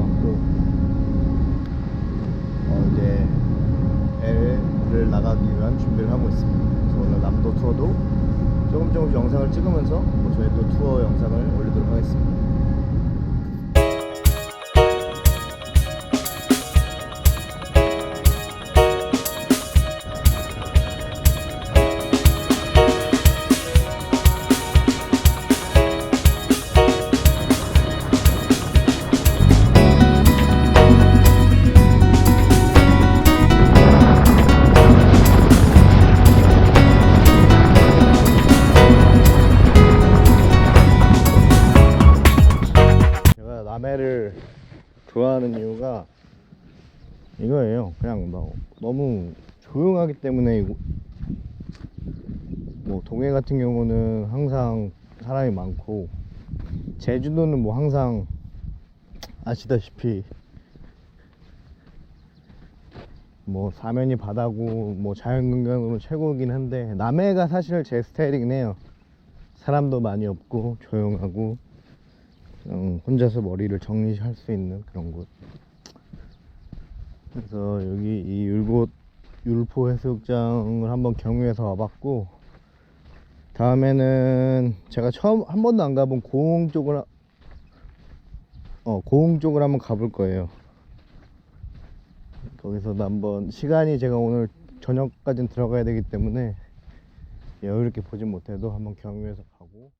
많고 어 이제 L을 나가기 위한 준비를 하고 있습니다. 그래서 오늘 남도 투어도 조금 조금 영상을 찍으면서 뭐 저희 또 투어 영상을 올리도록 하겠습니다. 이거예요. 그냥 막 너무 조용하기 때문에 뭐 동해 같은 경우는 항상 사람이 많고 제주도는 뭐 항상 아시다시피 뭐 사면이 바다고 뭐 자연경관으로 최고이긴 한데 남해가 사실 제 스타일이긴 해요. 사람도 많이 없고 조용하고 혼자서 머리를 정리할 수 있는 그런 곳. 그래서 여기 이 율곳 율포 해수욕장을 한번 경유해서 와봤고 다음에는 제가 처음 한 번도 안 가본 고흥 쪽을 하- 어 고흥 쪽을 한번 가볼 거예요. 거기서도 한번 시간이 제가 오늘 저녁까지는 들어가야 되기 때문에 여유 있게 보진 못해도 한번 경유해서 가고.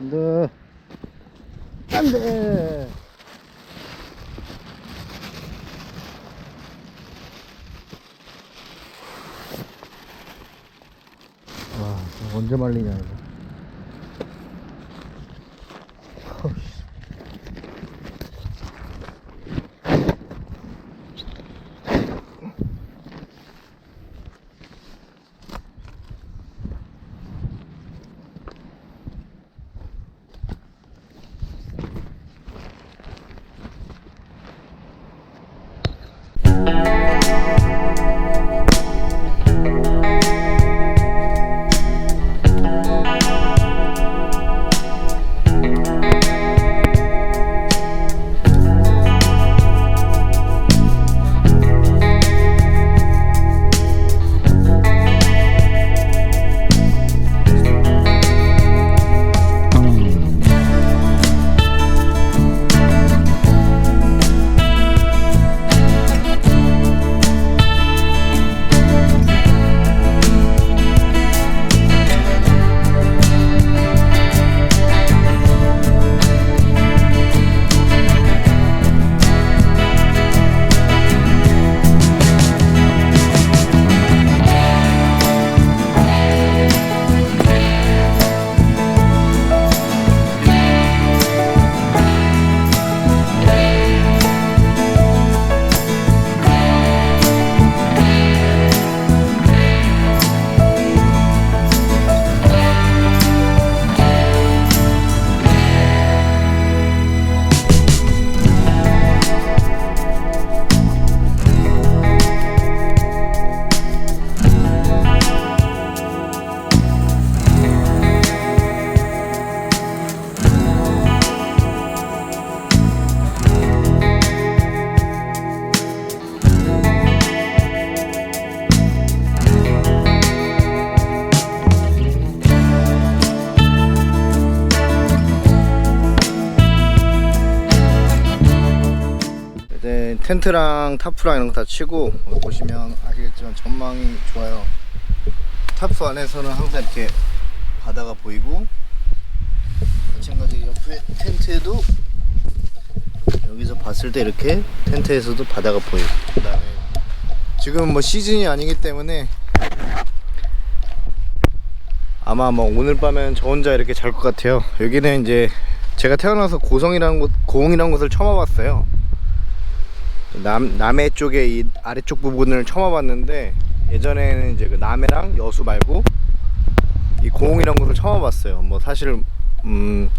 안돼. 안돼. 와 이거 언제 말리냐 이거 텐트랑 타프랑 이런 거 다 치고 보시면 아시겠지만 전망이 좋아요. 타프 안에서는 항상 이렇게 바다가 보이고 마찬가지 옆에 텐트에도 여기서 봤을 때 이렇게 텐트에서도 바다가 보이고 그다음에 지금 뭐 시즌이 아니기 때문에 아마 뭐 오늘 밤엔 저 혼자 이렇게 잘 것 같아요. 여기는 이제 제가 태어나서 고성이라는 곳, 고흥이라는 곳을 처음 와봤어요. 남, 남해 쪽에 이 아래쪽 부분을 처음 와봤는데 예전에는 이제 그 남해랑 여수 말고 이 고흥이라는 곳을 처음 와봤어요. 뭐 사실 음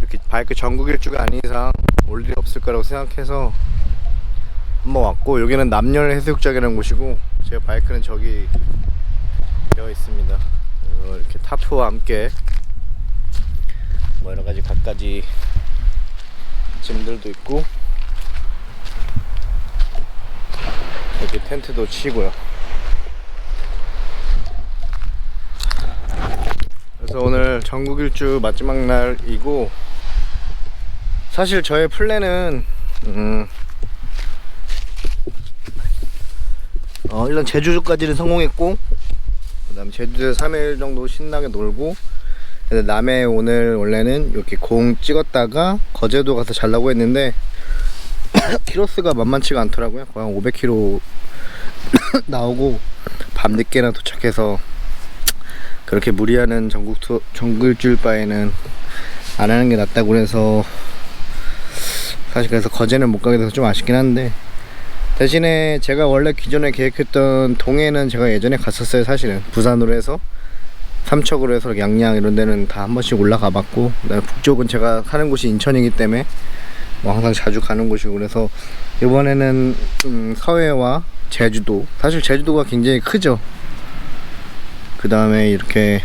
이렇게 바이크 전국 일주가 아닌 이상 올 일이 없을 거라고 생각해서 한번 왔고 여기는 남열 해수욕장이라는 곳이고 제 바이크는 저기 되어 있습니다. 이렇게 타프와 함께 뭐 여러 가지 갖가지 짐들도 있고 여기 텐트도 치고요. 그래서 오늘 전국 일주 마지막 날이고 사실 저의 플랜은 음, 어, 일단 제주도까지는 성공했고 그 다음 제주도에서 3일 정도 신나게 놀고 남해 오늘 원래는 이렇게 공 찍었다가 거제도 가서 잘라고 했는데 키로수가 만만치가 않더라고요. 거의 한 500km 나오고 밤늦게나 도착해서 그렇게 무리하는 전국 투 전국 일주일 바에는 안 하는 게 낫다고 그래서 사실 그래서 거제는 못 가게 돼서 좀 아쉽긴 한데 대신에 제가 원래 기존에 계획했던 동해는 제가 예전에 갔었어요 사실은. 부산으로 해서 삼척으로 해서 양양 이런 데는 다 한 번씩 올라가 봤고 북쪽은 제가 사는 곳이 인천이기 때문에 뭐 항상 자주 가는 곳이고 그래서 이번에는 음, 서해와 제주도. 사실 제주도가 굉장히 크죠. 그 다음에 이렇게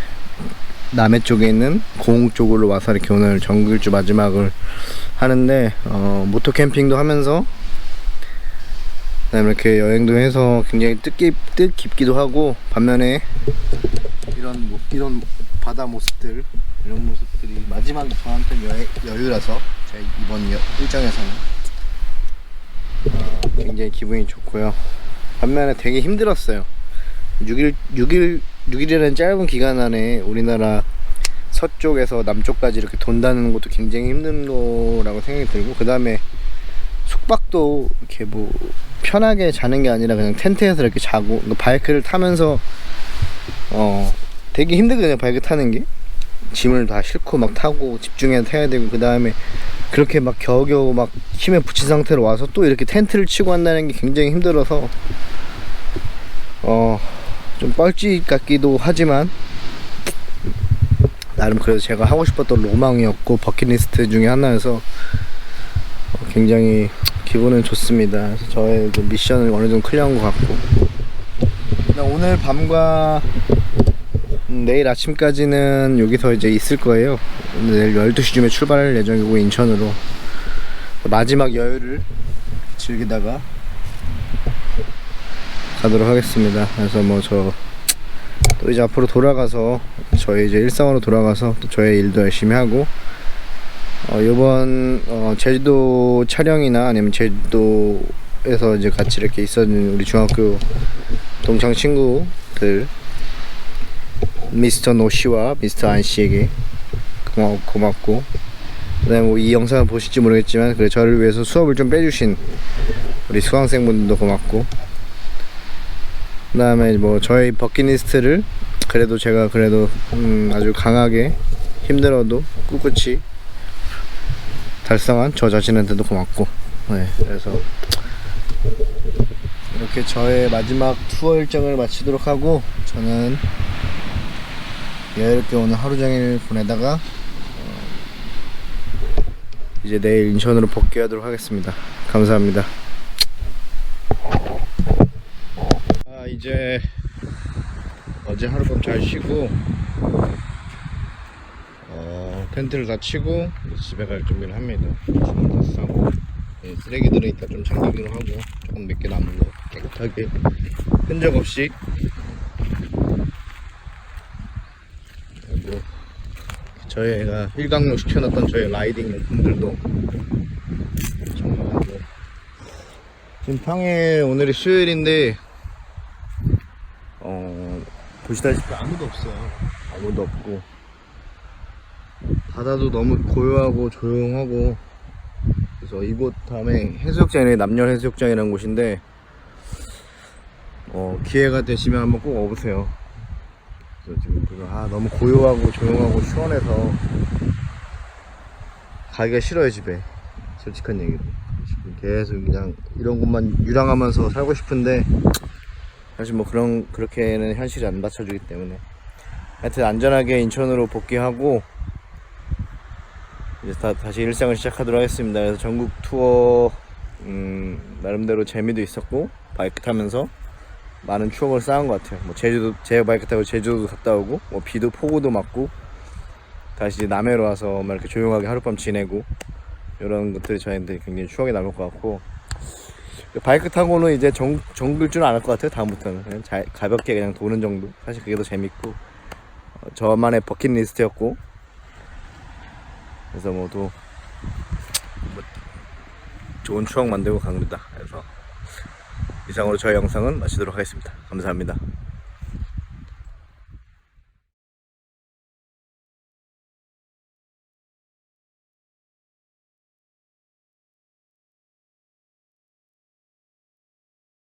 남해 쪽에 있는 고흥 쪽으로 와서 이렇게 오늘 정글주 마지막을 하는데 어, 모토 캠핑도 하면서 그다음에 이렇게 여행도 해서 굉장히 뜻깊, 뜻깊기도 하고 반면에 이런 모- 이런 바다 모습들 이런 모습들이 마지막 저한테 여, 여유라서 제 이번 여- 일정에서는 어, 굉장히 기분이 좋고요. 반면에 되게 힘들었어요. 6일 6일 6일이라는 짧은 기간 안에 우리나라 서쪽에서 남쪽까지 이렇게 돈다는 것도 굉장히 힘든 거라고 생각이 들고 그 다음에 숙박도 이렇게 뭐 편하게 자는 게 아니라 그냥 텐트에서 이렇게 자고 그러니까 바이크를 타면서 어 되게 힘들거든요 바이크 타는 게. 짐을 다 싣고 막 타고 집중해서 타야 되고 그 다음에 그렇게 막 겨우겨우 막 힘에 붙인 상태로 와서 또 이렇게 텐트를 치고 한다는 게 굉장히 힘들어서 어 좀 뻘짓 같기도 하지만 나름 그래도 제가 하고 싶었던 로망이었고 버킷리스트 중에 하나여서 어, 굉장히 기분은 좋습니다. 저의 그 미션을 어느 정도 클리어한 것 같고 오늘 밤과 음, 내일 아침까지는 여기서 이제 있을 거예요. 내일 12시쯤에 출발할 예정이고 인천으로 마지막 여유를 즐기다가 가도록 하겠습니다. 그래서 뭐 저 또 이제 앞으로 돌아가서 저희 이제 일상으로 돌아가서 또 저의 일도 열심히 하고 어 요번 어 제주도 촬영이나 아니면 제주도에서 이제 같이 이렇게 있었는 우리 중학교 동창 친구들 미스터 노 씨와 미스터 안 씨에게 고마, 고맙고 그다음에 뭐 이 영상을 보실지 모르겠지만 그래 저를 위해서 수업을 좀 빼주신 우리 수강생분들도 고맙고 그다음에 뭐 저의 버킷리스트를 그래도 제가 그래도 음 아주 강하게 힘들어도 꿋꿋이 달성한 저 자신한테도 고맙고 네 그래서 이렇게 저의 마지막 투어 일정을 마치도록 하고 저는 여유롭게 오늘 하루 종일 보내다가 어, 이제 내일 인천으로 복귀하도록 하겠습니다. 감사합니다. 아 이제 어제 하룻밤 잘 쉬고 어, 텐트를 다 치고 집에 갈 준비를 합니다. 짐을 다 싸고 예, 쓰레기들은 이따 좀 챙기기로 하고 조금 몇 개 남은 거 깨끗하게 흔적 없이 그리고 저희가 일광욕 시켜놨던 저희 라이딩 용품들도 정리하고 지금 평일 오늘이 수요일인데 어 보시다시피 아무도 없어요. 아무도 없고 바다도 너무 고요하고 조용하고 그래서 이곳 다음에 해수욕장이 남녀 해수욕장이라는 곳인데 어 기회가 되시면 한번 꼭 와보세요. 그래서 지금 그거 아 너무 고요하고 조용하고 시원해서 가기가 싫어요 집에. 솔직한 얘기로. 지금 계속 그냥 이런 곳만 유랑하면서 살고 싶은데 사실 뭐 그런 그렇게는 현실이 안 받쳐주기 때문에. 하여튼 안전하게 인천으로 복귀하고 이제 다, 다시 일상을 시작하도록 하겠습니다. 그래서 전국 투어 음, 나름대로 재미도 있었고 바이크 타면서 많은 추억을 쌓은 것 같아요. 뭐 제주도 제 바이크 타고 제주도 갔다 오고 뭐 비도 폭우도 맞고 다시 남해로 와서 막 이렇게 조용하게 하룻밤 지내고 이런 것들이 저희한테 굉장히 추억이 남을 것 같고 바이크 타고는 이제 정, 정글 줄 알을 것 같아요 다음부터는. 그냥 잘, 가볍게 그냥 도는 정도. 사실 그게 더 재밌고 어, 저만의 버킷리스트였고 그래서 모두 뭐 좋은 추억 만들고 갑니다. 그래서 이상으로 저희 영상은 마치도록 하겠습니다. 감사합니다